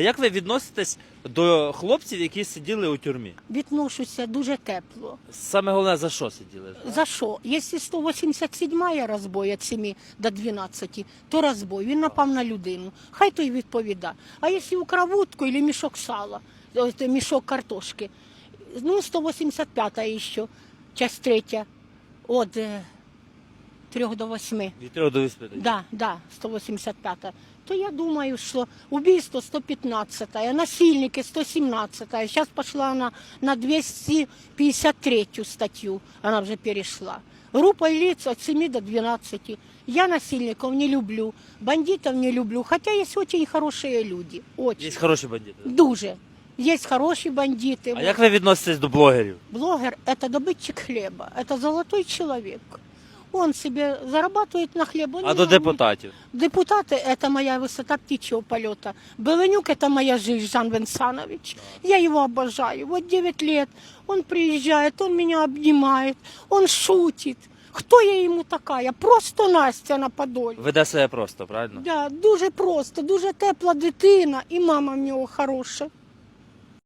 А як ви відноситесь до хлопців, які сиділи у тюрмі? Відношуся дуже тепло. Саме головне, за що сиділи? За що? Якщо 187 розбой від 7 до 12, то розбой. Він напав на людину. Хай той відповіда. А якщо украв утку або мішок сала, мішок картошки, ну 185 ще, часть третя, від 3 до 8. Від 3 до 8. Да, да, 185 то я думаю, что убийство 115 а насильники 117 Сейчас пошла она на 253 статью, она уже перешла. Группа лиц от 7 до 12. Я насильников не люблю, бандитов не люблю, хотя есть очень хорошие люди, очень. Є хороші бандити. Дуже. Есть хорошие бандиты. А як ви відноситесь до блогерів? Блогер – это добытчик хлеба, это золотой человек. Он себе зарабатывает на хлеб. он А не до работает. депутатів? Депутаты – это моя высота птичьего полета. Беленюк – это моя жизнь, Жан Венсанович. Я его обожаю. Вот 9 лет он приезжает, он меня обнимает, он шутит. Кто я ему такая? Просто Настя на Подолі. Веде себе просто, правильно? Да, дуже просто, дуже тепла дитина і мама в нього хороша.